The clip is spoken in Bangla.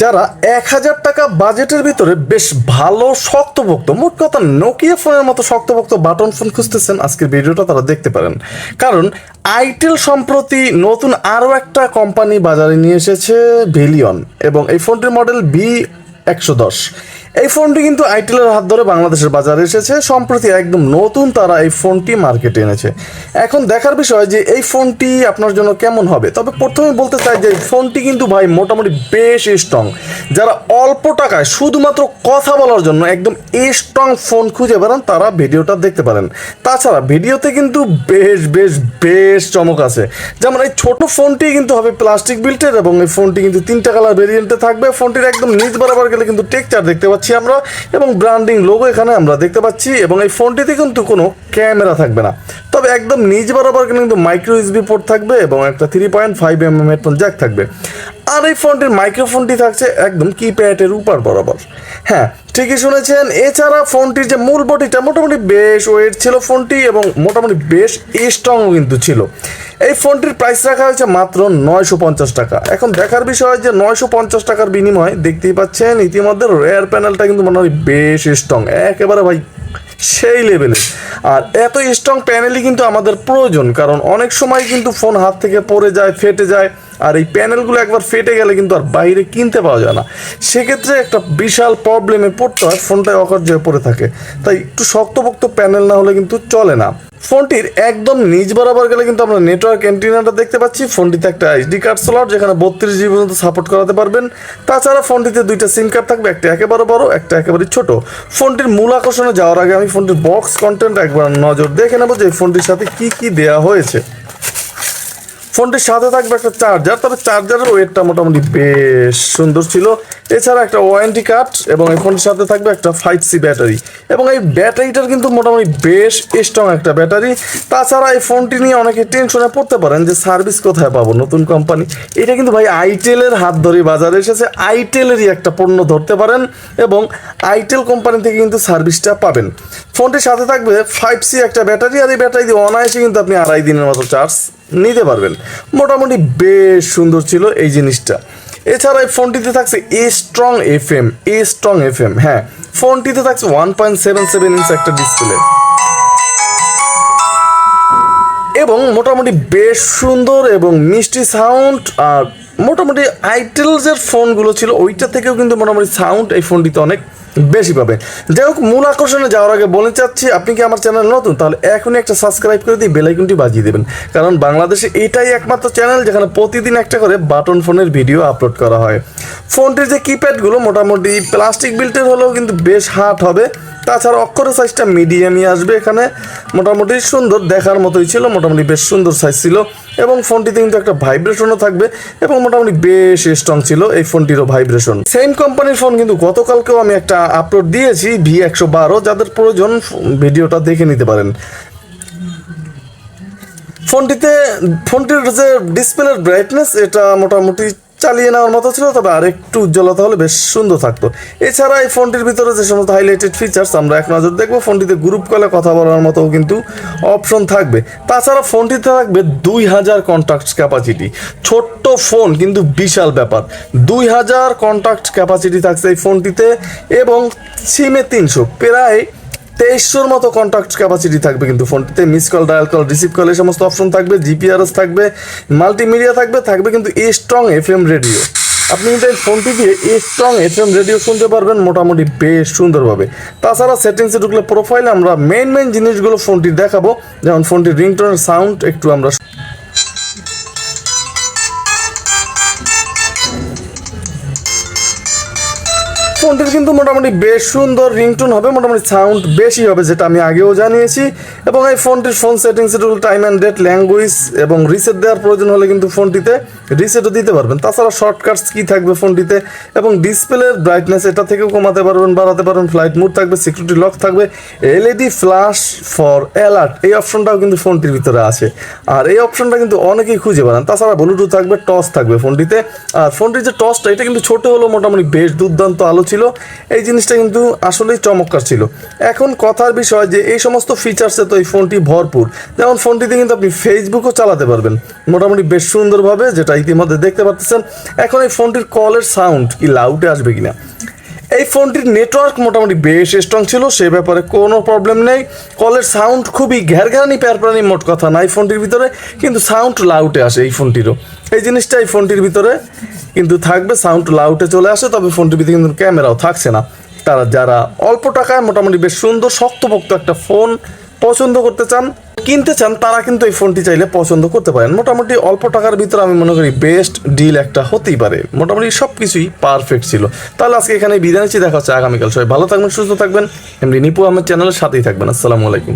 যারা এক হাজার টাকা বাজেটের ভিতরে বেশ ভালো শক্তভক্ত মোট কথা নোকিয়া ফোনের মতো শক্তভক্ত বাটন ফোন খুঁজতেছেন আজকের ভিডিওটা তারা দেখতে পারেন। কারণ আইটেল সম্প্রতি নতুন আরও একটা কোম্পানি বাজারে নিয়ে এসেছে ভেলিয়ন এবং এই ফোনটির মডেল বি একশো দশ। এই ফোনটি কিন্তু আইটেলের হাত ধরে বাংলাদেশের বাজারে এসেছে। সম্প্রতি একদম নতুন তারা এই ফোনটি মার্কেটে এনেছে। এখন দেখার বিষয় যে এই ফোনটি আপনার জন্য কেমন হবে। তবে প্রথমে বলতে চাই যে ফোনটি কিন্তু ভাই মোটামুটি বেশ স্ট্রং যারা অল্প টাকায় শুধুমাত্র কথা বলার জন্য একদম স্ট্রং ফোন খুঁজে বেড়ান, তারা ভিডিওটা দেখতে পারেন। তাছাড়া ভিডিওতে কিন্তু বেশ বেশ বেশ চমক আছে। যেমন এই ছোট ফোনটি কিন্তু হবে প্লাস্টিক বিল্টের এবং এই ফোনটি কিন্তু তিনটা কালার ভেরিয়েন্টে থাকবে। ফোনটির একদম নিচ বরাবর গেলে কিন্তু টেকচার দেখতে পাচ্ছি আমরা এবং ব্র্যান্ডিং লোগো এখানে আমরা দেখতে পাচ্ছি এবং এই ফোনটিতে কিন্তু কোনো ক্যামেরা থাকবে না। তবে একদম নিজ বরাবর কিন্তু মাইক্রো ইউএসবি পোর্ট থাকবে এবং একটা three point five M M headphone jack থাকবে। আর এই ফোনটির মাইক্রোফোনটি থাকছে একদম কিপ্যাডের উপর বরাবর। হ্যাঁ ঠিকই শুনেছেন। এছাড়া ফোনটির যে মূল বডিটা মোটামুটি বেশ ওয়েট ছিল ফোনটি এবং মোটামুটি বেশ স্ট্রংও কিন্তু ছিল। এই ফোনটির প্রাইস রাখা হয়েছে মাত্র নয়শো পঞ্চাশ টাকা। এখন দেখার বিষয় যে নয়শো পঞ্চাশ টাকার বিনিময় দেখতেই পাচ্ছেন, ইতিমধ্যে রেয়ার প্যানেলটা কিন্তু মোটামুটি বেশ স্ট্রং একেবারে ভাই সেই লেভেলে আর এত স্ট্রং প্যানেলই কিন্তু আমাদের প্রয়োজন, কারণ অনেক সময় কিন্তু ফোন হাত থেকে পড়ে যায়, ফেটে যায়। আর এই প্যানেলগুলো একবার ফেটে গেলে কিন্তু আর বাইরে কিনতে পাওয়া যায় না। সেক্ষেত্রে একটা বিশাল প্রবলেমে পড়তে হয় ফোনটায় অকার্য পড়ে থাকে। তাই একটু শক্তপোক্ত প্যানেল না হলে কিন্তু চলে না। ফোনটির একদম নিচ বরাবর গেলে কিন্তু আমরা নেটওয়ার্ক অ্যান্টিনাটা দেখতে পাচ্ছি। ফোনটিতে একটা এইচডি কার্ড স্লট যেখানে বত্রিশ জিবি পর্যন্ত সাপোর্ট করাতে পারবেন। তাছাড়া ফোনটিতে দুইটা সিম কার্ড থাকবে, একটা একেবারে বড়, একটা একেবারে ছোট। ফোনটির মূল আকর্ষণে যাওয়ার আগে আমি ফোনটির বক্স কন্টেন্ট একবার নজর দেখে নেব যে ফোনটির সাথে কি কি দেয়া হয়েছে। ফোনটির সাথে থাকবে একটা চার্জার তবে চার্জারের ওয়েটটা মোটামুটি বেশ সুন্দর ছিল। এছাড়া একটা ওয়ারেন্টি কার্ড এবং এই ফোনটির সাথে থাকবে একটা ফাইভ সি ব্যাটারি এবং এই ব্যাটারিটার কিন্তু মোটামুটি বেশ স্ট্রং একটা ব্যাটারি তাছাড়া এই ফোনটি নিয়ে অনেকে টেনশনে পড়তে পারেন যে সার্ভিস কোথায় পাবো নতুন কোম্পানি এটা কিন্তু ভাই আইটেলের হাত ধরে বাজারে এসেছে। আইটেলেরই একটা পণ্য ধরতে পারেন এবং আইটেল কোম্পানি থেকে কিন্তু সার্ভিসটা পাবেন। ফোনটির সাথে থাকবে ফাইভ সি একটা ব্যাটারি, আর এই ব্যাটারি দিয়ে অনায়াসে কিন্তু আপনি আড়াই দিনের মতো চার্জ নিতে পারবেন। মোটামুটি বেশ সুন্দর ছিল এই জিনিসটা। এছাড়া এই ফোনটিতে থাকছে a strong F M a strong F M হ্যাঁ ফোনটিতে থাকছে one point seven seven inch একটা ডিসপ্লে এবং মোটামুটি বেশ সুন্দর এবং মিষ্টি সাউন্ড আর মোটামুটি আইটেল যে ফোনগুলো ছিল, ওইটা থেকেও কিন্তু মোটামুটি সাউন্ড এই ফোনটিতে অনেক বেশি পাবে। যাই হোক, মূল আকর্ষণে যাওয়ার আগে বলে চাচ্ছি, আপনি কি আমার চ্যানেল নতুন? তাহলে এখনই একটা সাবস্ক্রাইব করে দিয়ে বেলাইকনটি বাজিয়ে দেবেন। কারণ বাংলাদেশে এটাই একমাত্র চ্যানেল যেখানে প্রতিদিন একটা করে বাটন ফোনের ভিডিও আপলোড করা হয়। ফোনটির যে কিপ্যাডগুলো মোটামুটি প্লাস্টিক বিল্টের হলেও কিন্তু বেশ হার্ড হবে। তাছাড়া অক্ষরের সাইজটা মিডিয়ামই আসবে এখানে। মোটামুটি সুন্দর, দেখার মতোই ছিল, মোটামুটি বেশ সুন্দর সাইজ ছিল। এবং ফোনটিতে কিন্তু একটা ভাইব্রেশনও থাকবে এবং মোটামুটি বেশ স্ট্রং ছিল এই ফোনটিরও ভাইব্রেশন সেম কোম্পানির ফোন কিন্তু গতকালকেও আমি একটা আপলোড দিয়েছি ভি একশো বারো। যাদের প্রয়োজন, ভিডিওটা দেখে নিতে পারেন। ফোনটিতে, ফোনটির যে ডিসপ্লের ব্রাইটনেস এটা মোটামুটি চালিয়ে নেওয়ার মতো ছিল, তবে আর একটু উজ্জ্বলতা হলে বেশ সুন্দর থাকতো। এছাড়া এই ফোনটির ভিতরে যে সমস্ত হাইলাইটেড ফিচার্স আমরা এক নজর দেখব। ফোনটিতে গ্রুপ কলে কথা বলার মতো কিন্তু অপশন থাকবে। তাছাড়া ফোনটিতে থাকবে দুই হাজার কন্ট্যাক্ট ক্যাপাসিটি ছোট্ট ফোন কিন্তু বিশাল ব্যাপার। দুই হাজার কন্ট্যাক্ট ক্যাপাসিটি থাকছে এই ফোনটিতে এবং সিমে তিনশো। প্রায় তেইশশোর মতো কন্ট্যাক্ট ক্যাপাসিটি থাকবে কিন্তু ফোনটিতে miss call dial call receive call এই সমস্ত অপশন থাকবে জিপিআরএস থাকবে মাল্টিমিডিয়া থাকবে থাকবে কিন্তু a strong F M radio আপনি কিন্তু এই ফোনটি দিয়ে a strong F M radio শুনতে পারবেন মোটামুটি বেশ সুন্দরভাবে। তাছাড়া সেটিংসে ঢুকলে প্রোফাইলে আমরা মেন মেন জিনিসগুলো ফোনটি দেখাবো, যেমন ফোনটির রিংটোনের সাউন্ড একটু আমরা ফোনটির কিন্তু মোটামুটি বেশ সুন্দর রিংটোন হবে, মোটামুটি সাউন্ড বেশি হবে, যেটা আমি আগেও জানিয়েছি। এবং এই ফোনটির phone settings time and date language এবং রিসেট দেওয়ার প্রয়োজন হলে কিন্তু ফোনটিতে রিসেটও দিতে পারবেন। তাছাড়া শর্টকাটস কি থাকবে ফোনটিতে এবং ডিসপ্লের ব্রাইটনেস এটা থেকেও কমাতে পারবেন, বাড়াতে পারবেন ফ্লাইট মুড থাকবে সিকিউরিটি লক থাকবে এলইডি ফ্ল্যাশ ফর অ্যালার্ট এই অপশনটাও কিন্তু ফোনটির ভিতরে আছে। আর এই অপশনটা কিন্তু অনেকেই খুঁজে পান। তাছাড়া ব্লুটুথ থাকবে টস থাকবে ফোনটিতে আর ফোনটির যে টসটা এটা কিন্তু ছোট হলো মোটামুটি বেশ দুর্দান্ত আলো ছিল। এই জিনিসটা কিন্তু আসলেই চমৎকার ছিল। এখন কথার বিষয় যে, এই সমস্ত ফিচার্সে তো এই ফোনটি ভরপুর। যেমন ফোনটিতে কিন্তু আপনি ফেসবুকও চালাতে পারবেন। মোটামুটি বেশ সুন্দরভাবে, যেটা ইতিমধ্যে দেখতে পাচ্ছেন, এখন এই ফোনটির কলের সাউন্ড কি লাউডে আসবে কিনা? এই ফোনটির নেটওয়ার্ক মোটামুটি বেশ স্ট্রং ছিল, সে ব্যাপারে কোনো প্রবলেম নেই। কলের সাউন্ড খুবই ঘ্যারঘ্যারানি প্যারপ্রানি মোট কথা না এই ফোনটির ভিতরে, কিন্তু সাউন্ড লাউটে আসে এই ফোনটিরও। এই জিনিসটা এই ফোনটির ভিতরে কিন্তু থাকবে সাউন্ড লাউটে চলে আসে, তবে ফোনটির ভিতরে কিন্তু ক্যামেরাও থাকছে না। তারা যারা অল্প টাকায় মোটামুটি বেশ সুন্দর, শক্তপোক্ত একটা ফোন পছন্দ করতে চান কিনতে চান, তারা কিন্তু এই ফোনটি চাইলে পছন্দ করতে পারেন। মোটামুটি অল্প টাকার ভিতরে আমি মনে করি বেস্ট ডিল একটা হতেই পারে। মোটামুটি সব কিছুই পারফেক্ট ছিল। তাহলে আজকে এখানে বিদায় নিচ্ছি, দেখা হচ্ছে আগামীকাল। সবাই ভালো থাকবেন, সুস্থ থাকবেন। এমনি নিপু আমার চ্যানেলের সাথেই থাকবেন। আসসালামু আলাইকুম।